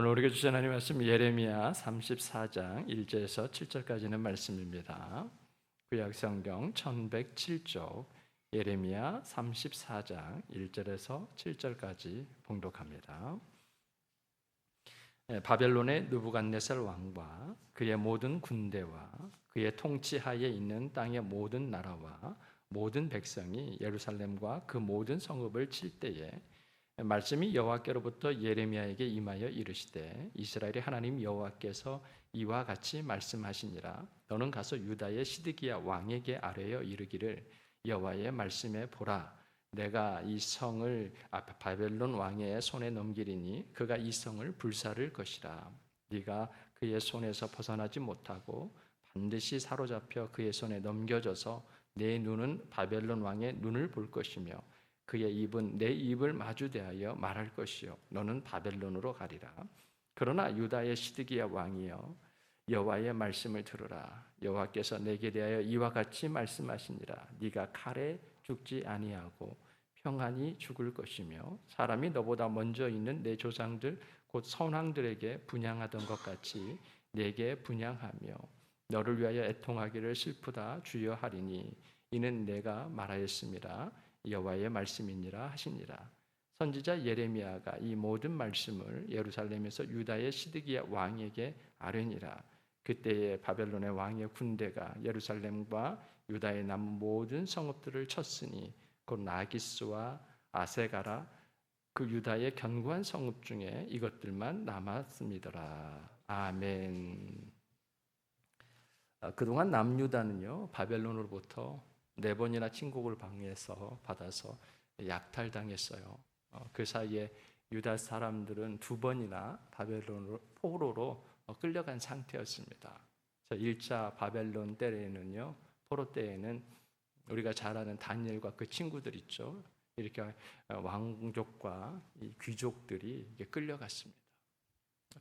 오늘 우리가 주신 하나님 말씀 예레미야 34장 1절에서 7절까지는 말씀입니다. 구약 성경 1107쪽 예레미야 34장 1절에서 7절까지 봉독합니다. 예, 바벨론의 느부갓네살 왕과 그의 모든 군대와 그의 통치하에 있는 땅의 모든 나라와 모든 백성이 예루살렘과 그 모든 성읍을 칠 때에 말씀이 여호와께로부터 예레미야에게 임하여 이르시되 이스라엘의 하나님 여호와께서 이와 같이 말씀하시니라. 너는 가서 유다의 시드기야 왕에게 아뢰어 이르기를 여호와의 말씀에 보라. 내가 이 성을 바벨론 왕의 손에 넘기리니 그가 이 성을 불사를 것이라. 네가 그의 손에서 벗어나지 못하고 반드시 사로잡혀 그의 손에 넘겨져서 내 눈은 바벨론 왕의 눈을 볼 것이며 그의 입은 내 입을 마주 대하여 말할 것이요. 너는 바벨론으로 가리라. 그러나 유다의 시드기야 왕이여 여호와의 말씀을 들으라. 여호와께서 내게 대하여 이와 같이 말씀하시니라. 네가 칼에 죽지 아니하고 평안히 죽을 것이며 사람이 너보다 먼저 있는 내 조상들 곧 선왕들에게 분양하던 것 같이 내게 분양하며 너를 위하여 애통하기를 슬프다 주여 하리니 이는 내가 말하였습니다 여호와의 말씀이니라 하시니라. 선지자 예레미야가 이 모든 말씀을 예루살렘에서 유다의 시드기야 왕에게 아뢰니라. 그때에 바벨론의 왕의 군대가 예루살렘과 유다의 남은 모든 성읍들을 쳤으니 곧 나기스와 아세가라 그 유다의 견고한 성읍 중에 이것들만 남았습니다라. 아멘. 아, 그동안 남유다는요 바벨론으로부터 네 번이나 친곡을 방해해서 받아서 약탈당했어요. 어, 그 사이에 유다 사람들은 두 번이나 바벨론으로 포로로 어, 끌려간 상태였습니다. 1차 바벨론 때에는요, 포로 때에는 우리가 잘 아는 다니엘과 그 친구들 있죠. 이렇게 어, 왕족과 귀족들이 끌려갔습니다.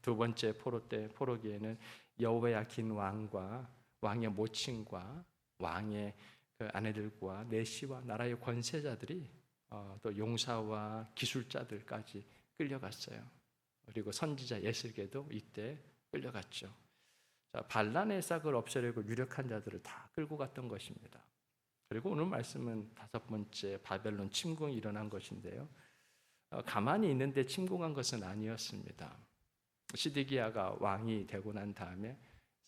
두 번째 포로 때 포로기에는 여호야긴 왕과 왕의 모친과 왕의 그 아내들과 내시와 나라의 권세자들이 어, 또 용사와 기술자들까지 끌려갔어요. 그리고 선지자 예슬게도 이때 끌려갔죠. 자, 반란의 싹을 없애려고 유력한 자들을 다 끌고 갔던 것입니다. 그리고 오늘 말씀은 다섯 번째 바벨론 침공이 일어난 것인데요. 어, 가만히 있는데 침공한 것은 아니었습니다. 시드기야가 왕이 되고 난 다음에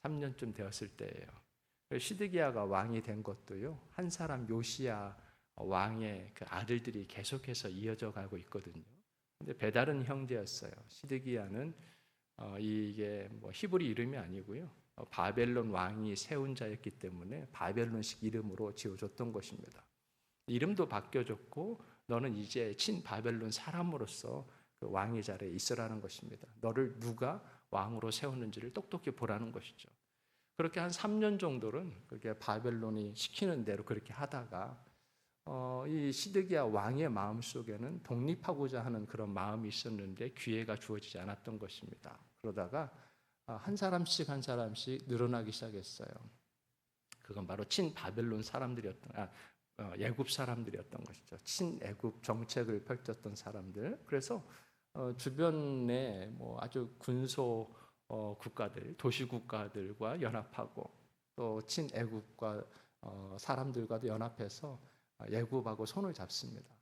3년쯤 되었을 때예요. 시드기야가 왕이 된 것도요 한 사람 요시야 왕의 그 아들들이 계속해서 이어져 가고 있거든요. 근데 배다른 형제였어요. 시드기야는 어, 이게 뭐 히브리 이름이 아니고요. 어, 바벨론 왕이 세운 자였기 때문에 바벨론식 이름으로 지어줬던 것입니다. 이름도 바뀌어졌고 너는 이제 친 바벨론 사람으로서 그 왕의 자리에 있으라는 것입니다. 너를 누가 왕으로 세웠는지를 똑똑히 보라는 것이죠. 그렇게 한 3년 정도는 그게 바벨론이 시키는 대로 그렇게 하다가 어, 이 시드기야 왕의 마음 속에는 독립하고자 하는 그런 마음이 있었는데 기회가 주어지지 않았던 것입니다. 그러다가 아, 한 사람씩 한 사람씩 늘어나기 시작했어요. 그건 바로 친 바벨론 사람들이었던 아, 어, 애굽 사람들이었던 것이죠. 친 애굽 정책을 펼쳤던 사람들. 그래서 어, 주변에 뭐 아주 군소 어, 국가들, 도시 국가들과 연합하고 또 친애국과 어, 사람들과도 연합해서 애국하고 손을 잡습니다.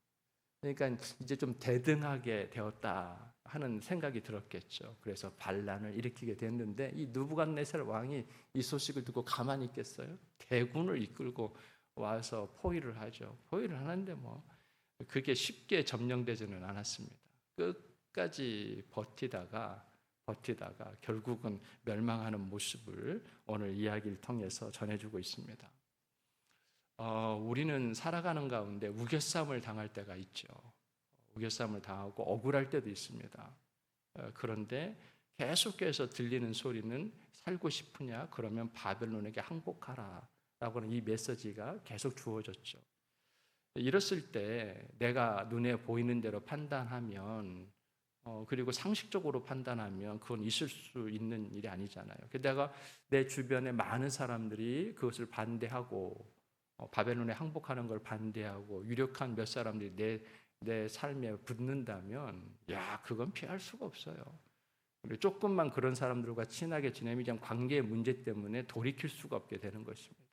그러니까 이제 좀 대등하게 되었다 하는 생각이 들었겠죠. 그래서 반란을 일으키게 됐는데 이 누부갓네살 왕이 이 소식을 듣고 가만히 있겠어요? 대군을 이끌고 와서 포위를 하죠. 포위를 하는데 뭐 그게 쉽게 점령되지는 않았습니다. 끝까지 버티다가 버티다가 결국은 멸망하는 모습을 오늘 이야기를 통해서 전해주고 있습니다. 어, 우리는 살아가는 가운데 우겨쌈을 당할 때가 있죠. 우겨쌈을 당하고 억울할 때도 있습니다. 어, 그런데 계속해서 들리는 소리는 살고 싶으냐? 그러면 바벨론에게 항복하라. 라고는 이 메시지가 계속 주어졌죠. 이랬을 때 내가 눈에 보이는 대로 판단하면 어, 그리고 상식적으로 판단하면 그건 있을 수 있는 일이 아니잖아요. 게다가 내 주변에 많은 사람들이 그것을 반대하고 어, 바벨론에 항복하는 걸 반대하고 유력한 몇 사람들이 내, 내 삶에 붙는다면 야 그건 피할 수가 없어요. 조금만 그런 사람들과 친하게 지내면 관계의 문제 때문에 돌이킬 수가 없게 되는 것입니다.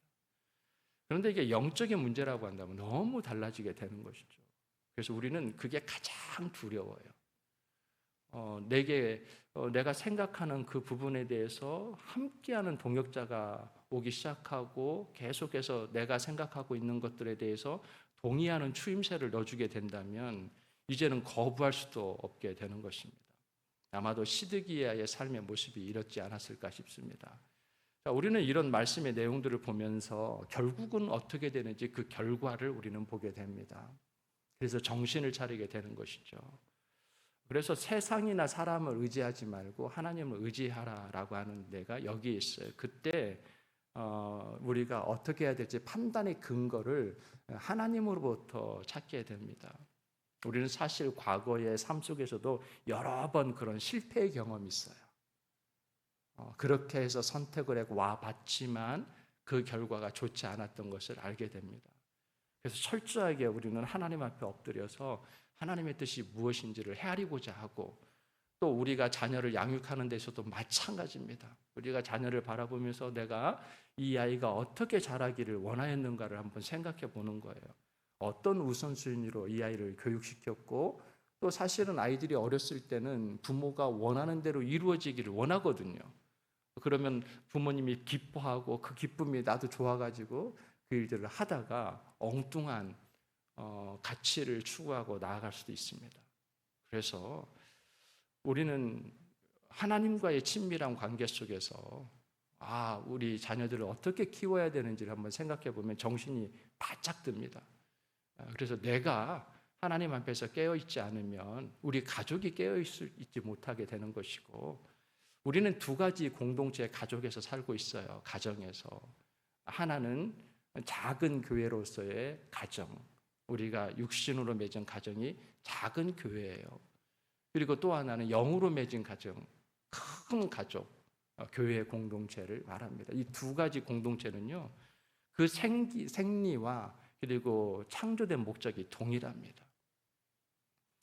그런데 이게 영적인 문제라고 한다면 너무 달라지게 되는 것이죠. 그래서 우리는 그게 가장 두려워요. 어, 내게 어, 내가 생각하는 그 부분에 대해서 함께하는 동역자가 오기 시작하고 계속해서 내가 생각하고 있는 것들에 대해서 동의하는 추임새를 넣어주게 된다면 이제는 거부할 수도 없게 되는 것입니다. 아마도 시드기야의 삶의 모습이 이렇지 않았을까 싶습니다. 자, 우리는 이런 말씀의 내용들을 보면서 결국은 어떻게 되는지 그 결과를 우리는 보게 됩니다. 그래서 정신을 차리게 되는 것이죠. 그래서 세상이나 사람을 의지하지 말고 하나님을 의지하라라고 하는 데가 여기 있어요. 그때 어, 우리가 어떻게 해야 될지 판단의 근거를 하나님으로부터 찾게 됩니다. 우리는 사실 과거의 삶 속에서도 여러 번 그런 실패의 경험이 있어요. 어, 그렇게 해서 선택을 와 봤지만 그 결과가 좋지 않았던 것을 알게 됩니다. 그래서 철저하게 우리는 하나님 앞에 엎드려서 하나님의 뜻이 무엇인지를 헤아리고자 하고 또 우리가 자녀를 양육하는 데서도 마찬가지입니다. 우리가 자녀를 바라보면서 내가 이 아이가 어떻게 자라기를 원하였는가를 한번 생각해 보는 거예요. 어떤 우선순위로 이 아이를 교육시켰고 또 사실은 아이들이 어렸을 때는 부모가 원하는 대로 이루어지기를 원하거든요. 그러면 부모님이 기뻐하고 그 기쁨이 나도 좋아가지고 그 일들을 하다가 엉뚱한 어, 가치를 추구하고 나아갈 수도 있습니다. 그래서 우리는 하나님과의 친밀한 관계 속에서 아, 우리 자녀들을 어떻게 키워야 되는지를 한번 생각해 보면 정신이 바짝 듭니다. 아, 그래서 내가 하나님 앞에서 깨어 있지 않으면 우리 가족이 깨어 있지 못하게 되는 것이고 우리는 두 가지 공동체 가족에서 살고 있어요. 가정에서 하나는 작은 교회로서의 가정, 우리가 육신으로 맺은 가정이 작은 교회예요. 그리고 또 하나는 영으로 맺은 가정, 큰 가족, 어, 교회 공동체를 말합니다. 이 두 가지 공동체는요, 그 생기, 생리와 그리고 창조된 목적이 동일합니다.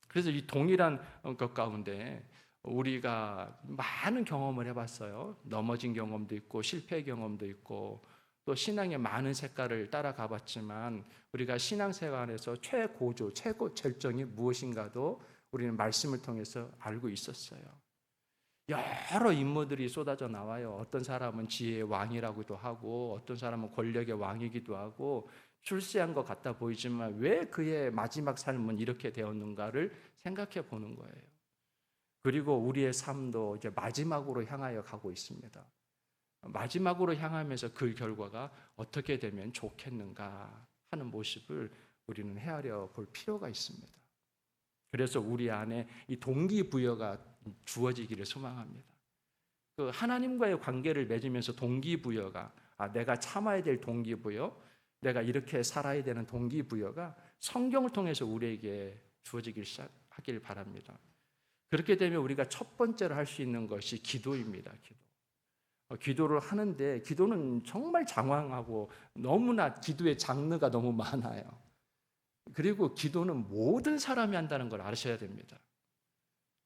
그래서 이 동일한 것 가운데 우리가 많은 경험을 해봤어요. 넘어진 경험도 있고 실패 경험도 있고 또 신앙의 많은 색깔을 따라가 봤지만 우리가 신앙생활에서 최고조, 최고 절정이 무엇인가도 우리는 말씀을 통해서 알고 있었어요. 여러 인물들이 쏟아져 나와요. 어떤 사람은 지혜의 왕이라고도 하고, 어떤 사람은 권력의 왕이기도 하고, 출세한 것 같아 보이지만 왜 그의 마지막 삶은 이렇게 되었는가를 생각해 보는 거예요. 그리고 우리의 삶도 이제 마지막으로 향하여 가고 있습니다. 마지막으로 향하면서 그 결과가 어떻게 되면 좋겠는가 하는 모습을 우리는 헤아려 볼 필요가 있습니다. 그래서 우리 안에 이 동기부여가 주어지기를 소망합니다. 그 하나님과의 관계를 맺으면서 동기부여가 아, 내가 참아야 될 동기부여, 내가 이렇게 살아야 되는 동기부여가 성경을 통해서 우리에게 주어지길 하길 바랍니다. 그렇게 되면 우리가 첫 번째로 할 수 있는 것이 기도입니다. 기도. 어, 기도를 하는데 기도는 정말 장황하고 너무나 기도의 장르가 너무 많아요. 그리고 기도는 모든 사람이 한다는 걸 아셔야 됩니다.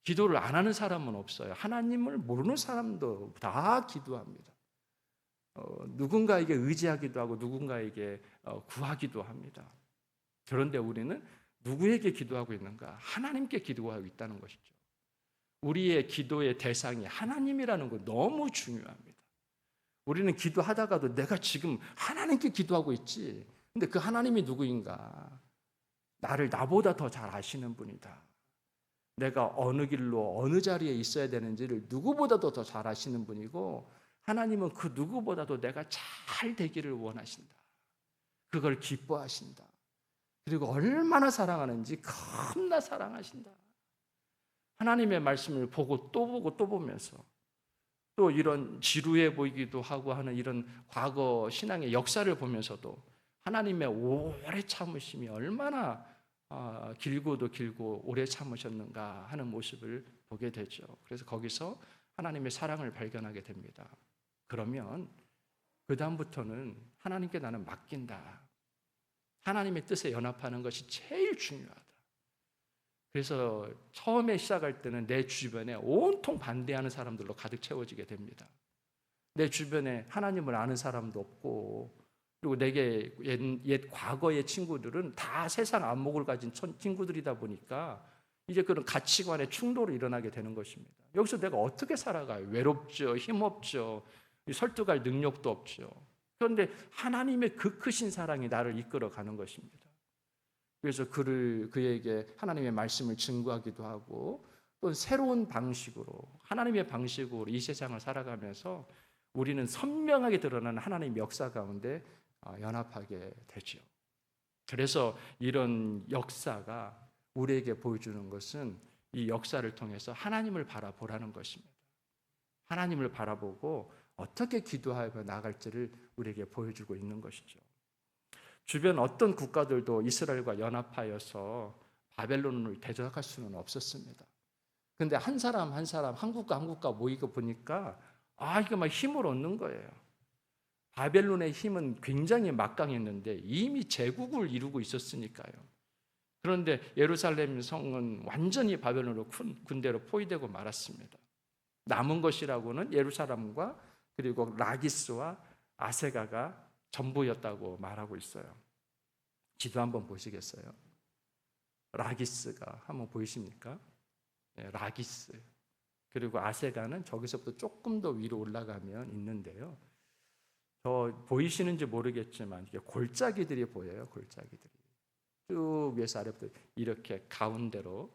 기도를 안 하는 사람은 없어요. 하나님을 모르는 사람도 다 기도합니다. 어, 누군가에게 의지하기도 하고 누군가에게 어, 구하기도 합니다. 그런데 우리는 누구에게 기도하고 있는가? 하나님께 기도하고 있다는 것이죠. 우리의 기도의 대상이 하나님이라는 거 너무 중요합니다. 우리는 기도하다가도 내가 지금 하나님께 기도하고 있지. 근데 그 하나님이 누구인가? 나를 나보다 더 잘 아시는 분이다. 내가 어느 길로 어느 자리에 있어야 되는지를 누구보다도 더 잘 아시는 분이고 하나님은 그 누구보다도 내가 잘 되기를 원하신다. 그걸 기뻐하신다. 그리고 얼마나 사랑하는지 겁나 사랑하신다. 하나님의 말씀을 보고 또 보고 또 보면서 또 이런 지루해 보이기도 하고 하는 이런 과거 신앙의 역사를 보면서도 하나님의 오래 참으심이 얼마나 아, 길고도 길고 오래 참으셨는가 하는 모습을 보게 되죠. 그래서 거기서 하나님의 사랑을 발견하게 됩니다. 그러면 그 다음부터는 하나님께 나는 맡긴다. 하나님의 뜻에 연합하는 것이 제일 중요하다. 그래서 처음에 시작할 때는 내 주변에 온통 반대하는 사람들로 가득 채워지게 됩니다. 내 주변에 하나님을 아는 사람도 없고 그리고 내게 옛, 옛 과거의 친구들은 다 세상 안목을 가진 천- 친구들이다 보니까 이제 그런 가치관의 충돌이 일어나게 되는 것입니다. 여기서 내가 어떻게 살아가요? 외롭죠, 힘없죠, 설득할 능력도 없죠. 그런데 하나님의 그 크신 사랑이 나를 이끌어 가는 것입니다. 그래서 그를 그에게 하나님의 말씀을 증거하기도 하고 또 새로운 방식으로 하나님의 방식으로 이 세상을 살아가면서 우리는 선명하게 드러나는 하나님의 역사 가운데 어, 연합하게 되죠. 그래서 이런 역사가 우리에게 보여주는 것은 이 역사를 통해서 하나님을 바라보라는 것입니다. 하나님을 바라보고 어떻게 기도하여 나갈지를 우리에게 보여주고 있는 것이죠. 주변 어떤 국가들도 이스라엘과 연합하여서 바벨론을 대적할 수는 없었습니다. 근데 한 사람 한 사람 한국과 한국과 모이고 보니까 아 이거 막 힘을 얻는 거예요. 바벨론의 힘은 굉장히 막강했는데 이미 제국을 이루고 있었으니까요. 그런데 예루살렘 성은 완전히 바벨론으로 군- 군대로 포위되고 말았습니다. 남은 것이라고는 예루살렘과 그리고 라기스와 아세가가 전부였다고 말하고 있어요. 지도 한번 보시겠어요? 라기스가 한번 보이십니까? 네, 라기스. 그리고 아세가는 저기서부터 조금 더 위로 올라가면 있는데요. 저 보이시는지 모르겠지만 이게 골짜기들이 보여요. 골짜기들이 쭉 위에서 아래부터 이렇게 가운데로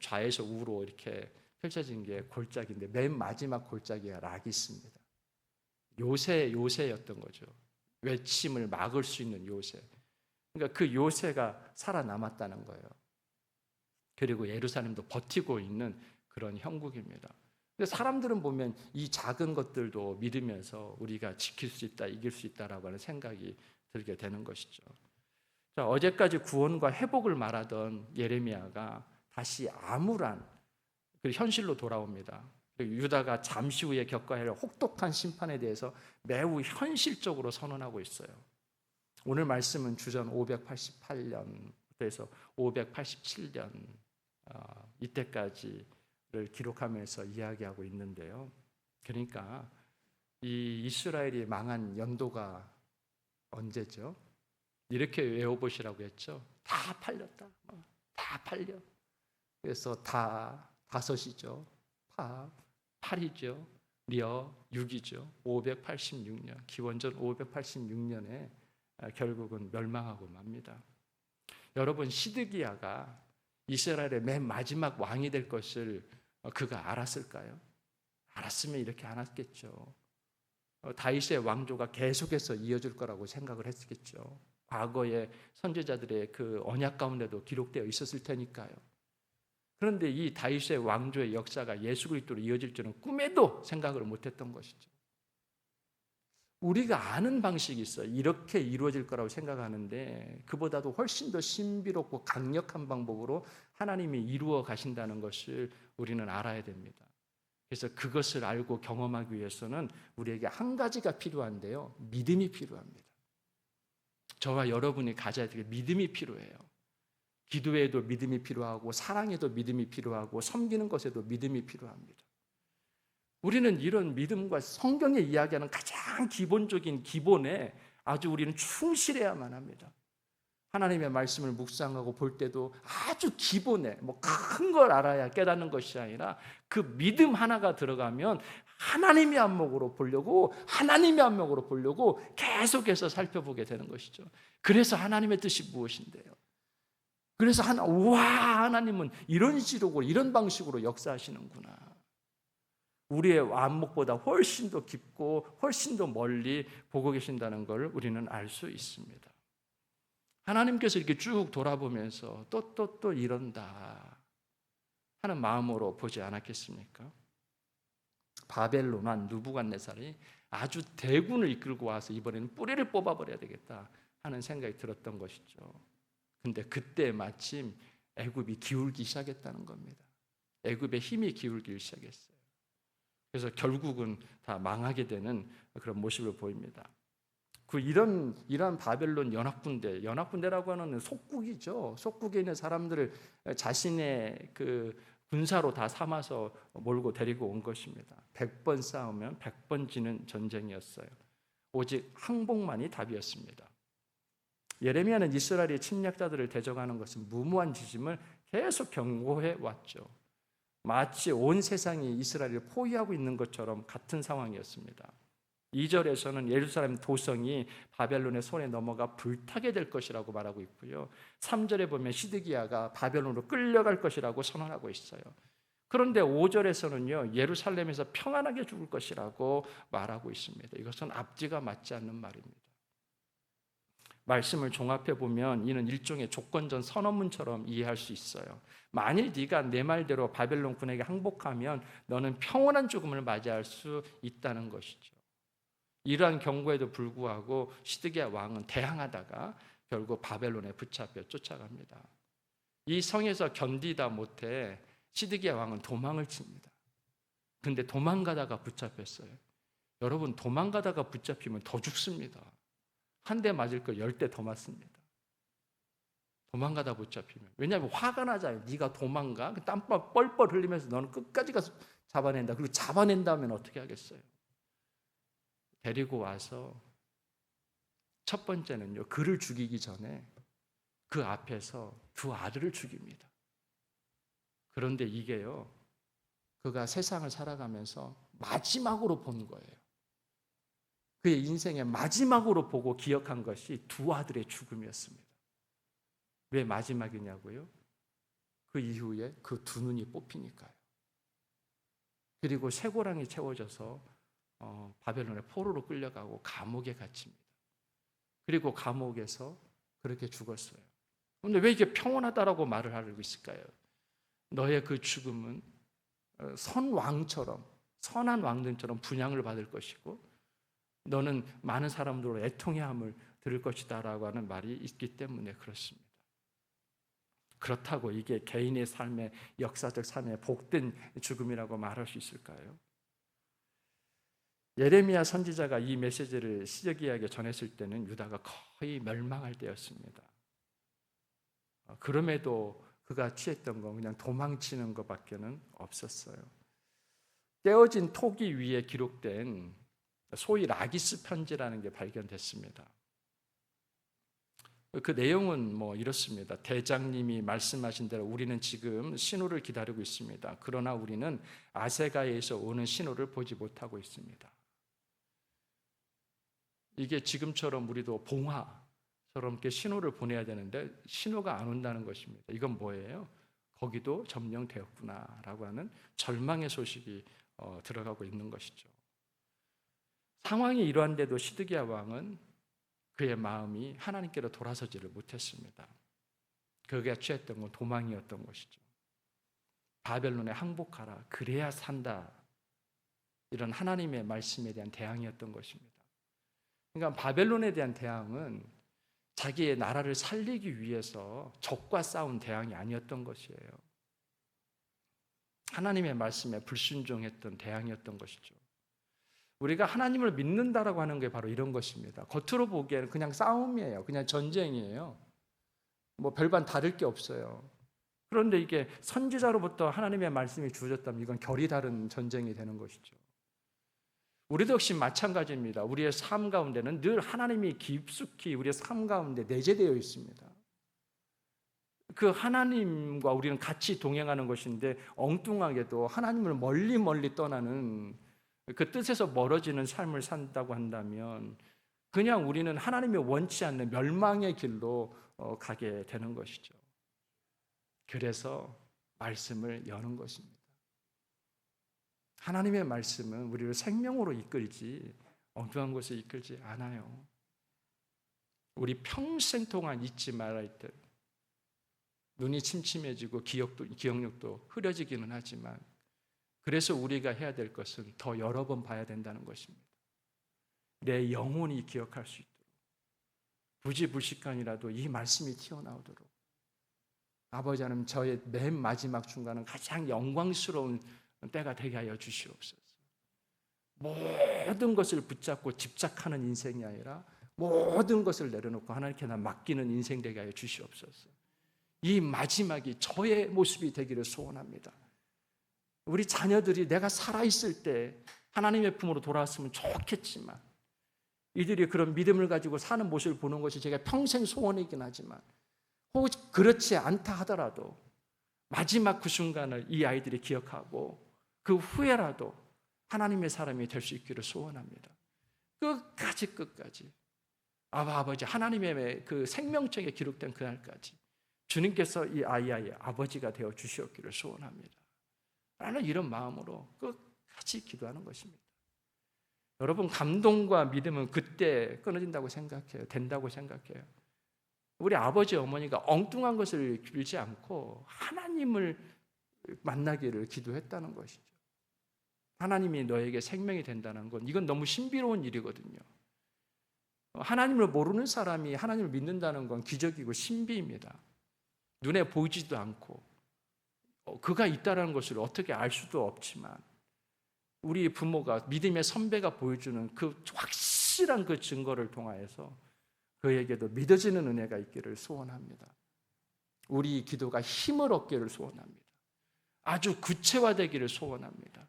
좌에서 우로 이렇게 펼쳐진 게 골짜기인데 맨 마지막 골짜기가 라기스입니다. 요새 요새였던 거죠. 외침을 막을 수 있는 요새. 그러니까 그 요새가 살아남았다는 거예요. 그리고 예루살렘도 버티고 있는 그런 형국입니다. 근데 사람들은 보면 이 작은 것들도 믿으면서 우리가 지킬 수 있다, 이길 수 있다라고 하는 생각이 들게 되는 것이죠. 자, 어제까지 구원과 회복을 말하던 예레미야가 다시 암울한 그 현실로 돌아옵니다. 유다가 잠시 후에 겪어야 할 혹독한 심판에 대해서 매우 현실적으로 선언하고 있어요. 오늘 말씀은 주전 588년부터 해서 587년 어, 이때까지를 기록하면서 이야기하고 있는데요. 그러니까 이 이스라엘이 망한 연도가 언제죠? 이렇게 외워보시라고 했죠. 다 팔렸다. 어, 다 팔려. 그래서 다 다섯이죠. 파, 팔이죠. 려, 6이죠. 586년. 기원전 586년에 결국은 멸망하고 맙니다. 여러분 시드기야가 이스라엘의 맨 마지막 왕이 될 것을 어, 그가 알았을까요? 알았으면 이렇게 안 했겠죠. 어, 다윗의 왕조가 계속해서 이어질 거라고 생각을 했겠죠. 과거의 선지자들의 그 언약 가운데도 기록되어 있었을 테니까요. 그런데 이 다윗의 왕조의 역사가 예수 그리스도로 이어질 줄은 꿈에도 생각을 못했던 것이죠. 우리가 아는 방식이 있어요. 이렇게 이루어질 거라고 생각하는데 그보다도 훨씬 더 신비롭고 강력한 방법으로 하나님이 이루어 가신다는 것을 우리는 알아야 됩니다. 그래서 그것을 알고 경험하기 위해서는 우리에게 한 가지가 필요한데요. 믿음이 필요합니다. 저와 여러분이 가져야 될 믿음이 필요해요. 기도에도 믿음이 필요하고 사랑에도 믿음이 필요하고 섬기는 것에도 믿음이 필요합니다. 우리는 이런 믿음과 성경에 이야기하는 가장 기본적인 기본에 아주 우리는 충실해야만 합니다. 하나님의 말씀을 묵상하고 볼 때도 아주 기본에 뭐 큰 걸 알아야 깨닫는 것이 아니라 그 믿음 하나가 들어가면 하나님의 안목으로 보려고 하나님의 안목으로 보려고 계속해서 살펴보게 되는 것이죠. 그래서 하나님의 뜻이 무엇인데요? 그래서 하나 와 하나님은 이런 식으로 이런 방식으로 역사하시는구나. 우리의 안목보다 훨씬 더 깊고 훨씬 더 멀리 보고 계신다는 걸 우리는 알 수 있습니다. 하나님께서 이렇게 쭉 돌아보면서 또 또 또 이런다 하는 마음으로 보지 않았겠습니까? 바벨론 한 누부갓네살이 아주 대군을 이끌고 와서 이번에는 뿌리를 뽑아버려야 되겠다 하는 생각이 들었던 것이죠. 근데 그때 마침 애굽이 기울기 시작했다는 겁니다. 애굽의 힘이 기울기 시작했어요. 그래서 결국은 다 망하게 되는 그런 모습을 보입니다. 그 이런 이러한 바벨론 연합군대, 연합군대라고 하는 속국이죠. 속국에 있는 사람들을 자신의 그 군사로 다 삼아서 몰고 데리고 온 것입니다. 100번 싸우면 100번 지는 전쟁이었어요. 오직 항복만이 답이었습니다. 예레미야는 이스라엘의 침략자들을 대적하는 것은 무모한 지짐을 계속 경고해 왔죠. 마치 온 세상이 이스라엘을 포위하고 있는 것처럼 같은 상황이었습니다. 2절에서는 예루살렘 도성이 바벨론의 손에 넘어가 불타게 될 것이라고 말하고 있고요. 3절에 보면 시드기야가 바벨론으로 끌려갈 것이라고 선언하고 있어요. 그런데 5절에서는요. 예루살렘에서 평안하게 죽을 것이라고 말하고 있습니다. 이것은 앞뒤가 맞지 않는 말입니다. 말씀을 종합해 보면 이는 일종의 조건전 선언문처럼 이해할 수 있어요. 만일 네가 내 말대로 바벨론 군에게 항복하면 너는 평온한 죽음을 맞이할 수 있다는 것이죠. 이러한 경고에도 불구하고 시드기야 왕은 대항하다가 결국 바벨론에 붙잡혀 쫓아갑니다. 이 성에서 견디다 못해 시드기야 왕은 도망을 칩니다. 근데 도망가다가 붙잡혔어요. 여러분 도망가다가 붙잡히면 더 죽습니다. 한 대 맞을 거 열 대 더 맞습니다. 도망가다 붙잡히면 왜냐하면 화가 나잖아요. 네가 도망가 그 땀밥 뻘뻘 흘리면서 너는 끝까지 가서 잡아낸다. 그리고 잡아낸 다음에 어떻게 하겠어요? 데리고 와서 첫 번째는요, 그를 죽이기 전에 그 앞에서 두 아들을 죽입니다. 그런데 이게요, 그가 세상을 살아가면서 마지막으로 본 거예요. 그의 인생의 마지막으로 보고 기억한 것이 두 아들의 죽음이었습니다. 왜 마지막이냐고요? 그 이후에 그 두 눈이 뽑히니까요. 그리고 쇠고랑이 채워져서 어, 바벨론의 포로로 끌려가고 감옥에 갇힙니다. 그리고 감옥에서 그렇게 죽었어요. 그런데 왜 이게 평온하다라고 말을 하고 있을까요? 너의 그 죽음은 어, 선왕처럼 선한 왕들처럼 분양을 받을 것이고 너는 많은 사람들로 애통해함을 들을 것이다라고 하는 말이 있기 때문에 그렇습니다. 그렇다고 이게 개인의 삶의 역사적 삶의 복된 죽음이라고 말할 수 있을까요? 예레미야 선지자가 이 메시지를 시적이에게 전했을 때는 유다가 거의 멸망할 때였습니다. 어, 그럼에도 그가 취했던 건 그냥 도망치는 것밖에는 없었어요. 떼어진 토기 위에 기록된 소위 라기스 편지라는 게 발견됐습니다. 그 내용은 뭐 이렇습니다. 대장님이 말씀하신 대로 우리는 지금 신호를 기다리고 있습니다. 그러나 우리는 아세가에서 오는 신호를 보지 못하고 있습니다. 이게 지금처럼 우리도 봉화처럼 이렇게 신호를 보내야 되는데 신호가 안 온다는 것입니다. 이건 뭐예요? 거기도 점령되었구나라고 하는 절망의 소식이 어, 들어가고 있는 것이죠. 상황이 이러한데도 시드기야 왕은 그의 마음이 하나님께로 돌아서지를 못했습니다. 그가 취했던 건 도망이었던 것이죠. 바벨론에 항복하라. 그래야 산다. 이런 하나님의 말씀에 대한 대항이었던 것입니다. 그러니까 바벨론에 대한 대항은 자기의 나라를 살리기 위해서 적과 싸운 대항이 아니었던 것이에요. 하나님의 말씀에 불순종했던 대항이었던 것이죠. 우리가 하나님을 믿는다라고 하는 게 바로 이런 것입니다. 겉으로 보기에는 그냥 싸움이에요. 그냥 전쟁이에요. 뭐 별반 다를 게 없어요. 그런데 이게 선지자로부터 하나님의 말씀이 주어졌다면 이건 결이 다른 전쟁이 되는 것이죠. 우리도 역시 마찬가지입니다. 우리의 삶 가운데는 늘 하나님이 깊숙이 우리의 삶 가운데 내재되어 있습니다. 그 하나님과 우리는 같이 동행하는 것인데 엉뚱하게도 하나님을 멀리 멀리 떠나는 그 뜻에서 멀어지는 삶을 산다고 한다면 그냥 우리는 하나님이 원치 않는 멸망의 길로 어, 가게 되는 것이죠. 그래서 말씀을 여는 것입니다. 하나님의 말씀은 우리를 생명으로 이끌지 엉뚱한 곳에 이끌지 않아요. 우리 평생 동안 잊지 말아야 될 눈이 침침해지고 기억도, 기억력도 흐려지기는 하지만 그래서 우리가 해야 될 것은 더 여러 번 봐야 된다는 것입니다. 내 영혼이 기억할 수 있도록 부지불식간이라도 이 말씀이 튀어나오도록 아버지 하나님 저의 맨 마지막 중간은 가장 영광스러운 때가 되게 하여 주시옵소서. 모든 것을 붙잡고 집착하는 인생이 아니라 모든 것을 내려놓고 하나님께 나 맡기는 인생 되게 하여 주시옵소서. 이 마지막이 저의 모습이 되기를 소원합니다. 우리 자녀들이 내가 살아있을 때 하나님의 품으로 돌아왔으면 좋겠지만 이들이 그런 믿음을 가지고 사는 모습을 보는 것이 제가 평생 소원이긴 하지만 혹 그렇지 않다 하더라도 마지막 그 순간을 이 아이들이 기억하고 그 후에라도 하나님의 사람이 될 수 있기를 소원합니다. 끝까지 끝까지 아바 아버지 하나님의 그 생명책에 기록된 그날까지 주님께서 이 아이의 아버지가 되어 주시옵기를 소원합니다. 라는 이런 마음으로 끝까지 기도하는 것입니다. 여러분 감동과 믿음은 그때 끊어진다고 생각해요. 된다고 생각해요. 우리 아버지 어머니가 엉뚱한 것을 빌지 않고 하나님을 만나기를 기도했다는 것이죠. 하나님이 너에게 생명이 된다는 건 이건 너무 신비로운 일이거든요. 하나님을 모르는 사람이 하나님을 믿는다는 건 기적이고 신비입니다. 눈에 보이지도 않고 어, 그가 있다는 것을 어떻게 알 수도 없지만 우리 부모가 믿음의 선배가 보여주는 그 확실한 그 증거를 통하여서 그에게도 믿어지는 은혜가 있기를 소원합니다. 우리 기도가 힘을 얻기를 소원합니다. 아주 구체화되기를 소원합니다.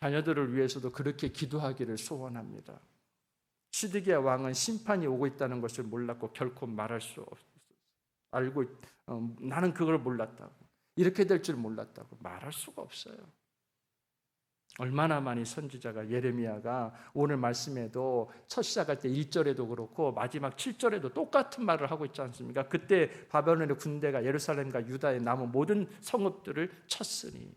자녀들을 위해서도 그렇게 기도하기를 소원합니다. 시드기야 왕은 심판이 오고 있다는 것을 몰랐고 결코 말할 수 없었어요. 알고 어, 나는 그걸 몰랐다고 이렇게 될 줄 몰랐다고 말할 수가 없어요. 얼마나 많이 선지자가 예레미야가 오늘 말씀에도 첫 시작할 때 1절에도 그렇고 마지막 7절에도 똑같은 말을 하고 있지 않습니까? 그때 바벨론의 군대가 예루살렘과 유다에 남은 모든 성읍들을 쳤으니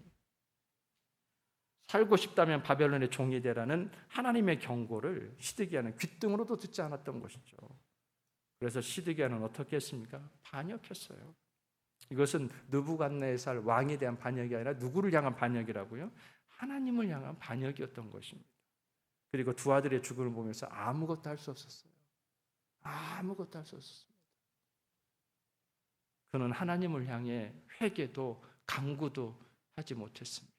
살고 싶다면 바벨론의 종이 되라는 하나님의 경고를 시드기야는 귓등으로도 듣지 않았던 것이죠. 그래서 시드기야는 어떻게 했습니까? 반역했어요. 이것은 느부갓네살 왕에 대한 반역이 아니라 누구를 향한 반역이라고요? 하나님을 향한 반역이었던 것입니다. 그리고 두 아들의 죽음을 보면서 아무것도 할 수 없었어요. 아무것도 할 수 없었습니다. 그는 하나님을 향해 회개도 강구도 하지 못했습니다.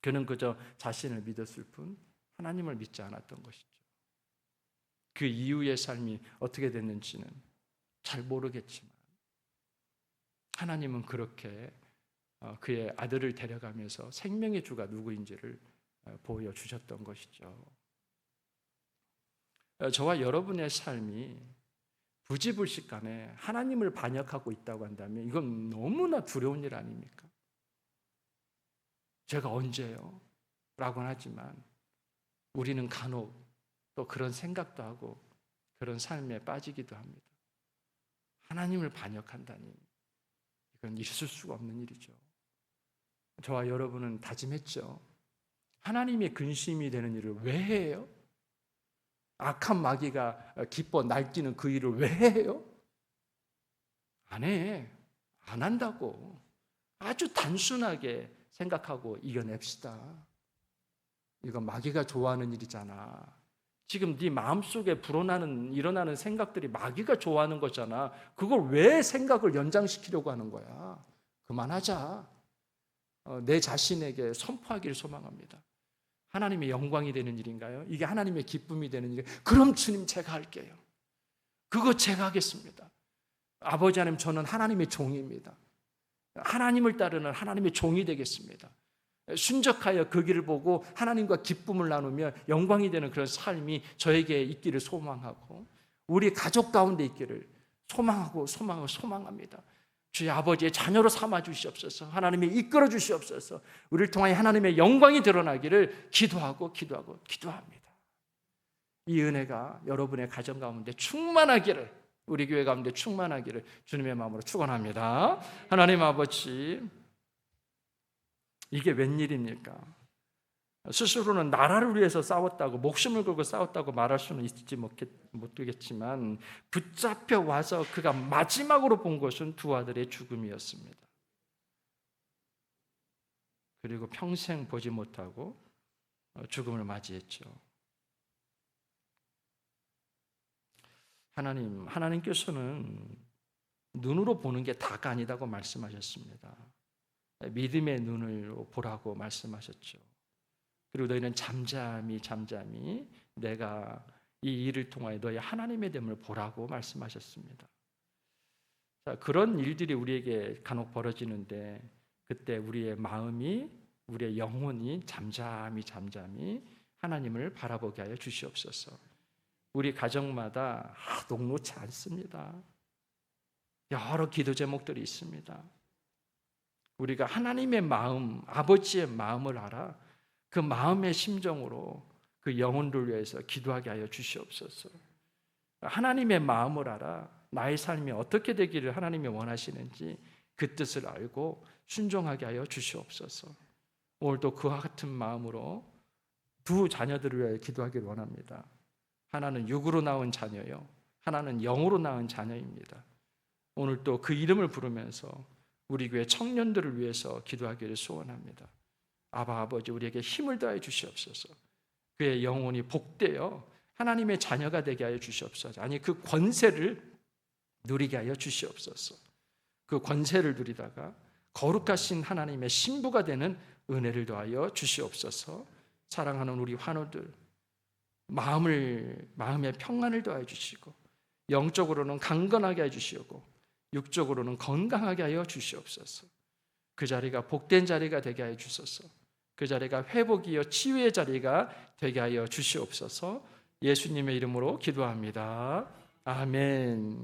그는 그저 자신을 믿었을 뿐 하나님을 믿지 않았던 것이죠. 그 이후의 삶이 어떻게 됐는지는 잘 모르겠지만 하나님은 그렇게 어, 그의 아들을 데려가면서 생명의 주가 누구인지를 어, 보여주셨던 것이죠. 어, 저와 여러분의 삶이 부지불식 간에 하나님을 반역하고 있다고 한다면 이건 너무나 두려운 일 아닙니까? 제가 언제요? 라고는 하지만 우리는 간혹 또 그런 생각도 하고 그런 삶에 빠지기도 합니다. 하나님을 반역한다니 이건 있을 수가 없는 일이죠. 저와 여러분은 다짐했죠. 하나님의 근심이 되는 일을 왜 해요? 악한 마귀가 기뻐 날뛰는 그 일을 왜 해요? 안 해. 안 한다고. 아주 단순하게 생각하고 이겨냅시다. 이건 마귀가 좋아하는 일이잖아. 지금 네 마음속에 불어나는 일어나는 생각들이 마귀가 좋아하는 거잖아. 그걸 왜 생각을 연장시키려고 하는 거야? 그만하자. 어, 내 자신에게 선포하기를 소망합니다. 하나님의 영광이 되는 일인가요? 이게 하나님의 기쁨이 되는 일. 그럼 주님 제가 할게요. 그거 제가 하겠습니다. 아버지 하나님 저는 하나님의 종입니다. 하나님을 따르는 하나님의 종이 되겠습니다. 순적하여 그 길을 보고 하나님과 기쁨을 나누며 영광이 되는 그런 삶이 저에게 있기를 소망하고 우리 가족 가운데 있기를 소망하고 소망하고 소망합니다. 주의 아버지의 자녀로 삼아 주시옵소서. 하나님이 이끌어 주시옵소서. 우리를 통하여 하나님의 영광이 드러나기를 기도하고 기도하고 기도합니다. 이 은혜가 여러분의 가정 가운데 충만하기를 우리 교회 가운데 충만하기를 주님의 마음으로 축원합니다. 하나님 아버지 이게 웬일입니까? 스스로는 나라를 위해서 싸웠다고 목숨을 걸고 싸웠다고 말할 수는 있지 못되겠지만 붙잡혀 와서 그가 마지막으로 본 것은 두 아들의 죽음이었습니다. 그리고 평생 보지 못하고 죽음을 맞이했죠. 하나님, 하나님께서는 눈으로 보는 게 다가 아니다고 말씀하셨습니다. 믿음의 눈을 보라고 말씀하셨죠. 그리고 너희는 잠잠히 잠잠히 내가 이 일을 통하여 너희 하나님의 됨을 보라고 말씀하셨습니다. 자, 그런 일들이 우리에게 간혹 벌어지는데 그때 우리의 마음이 우리의 영혼이 잠잠히 잠잠히 하나님을 바라보게 하여 주시옵소서. 우리 가정마다 아, 녹록치 않습니다. 여러 기도 제목들이 있습니다. 우리가 하나님의 마음, 아버지의 마음을 알아 그 마음의 심정으로 그 영혼들 위해서 기도하게 하여 주시옵소서. 하나님의 마음을 알아 나의 삶이 어떻게 되기를 하나님이 원하시는지 그 뜻을 알고 순종하게 하여 주시옵소서. 오늘도 그와 같은 마음으로 두 자녀들을 위하여 기도하기를 원합니다. 하나는 육으로 낳은 자녀요. 하나는 영으로 낳은 자녀입니다. 오늘 또 그 이름을 부르면서 우리 교회 청년들을 위해서 기도하기를 소원합니다. 아바 아버지 우리에게 힘을 더해 주시옵소서. 그의 영혼이 복되어 하나님의 자녀가 되게 하여 주시옵소서. 아니 그 권세를 누리게 하여 주시옵소서. 그 권세를 누리다가 거룩하신 하나님의 신부가 되는 은혜를 더하여 주시옵소서. 사랑하는 우리 환우들 마음을 마음의 평안을 더하여 주시고 영적으로는 강건하게 해 주시고 육적으로는 건강하게 하여 주시옵소서. 그 자리가 복된 자리가 되게 하여 주소서. 그 자리가 회복이요 치유의 자리가 되게 하여 주시옵소서. 예수님의 이름으로 기도합니다. 아멘.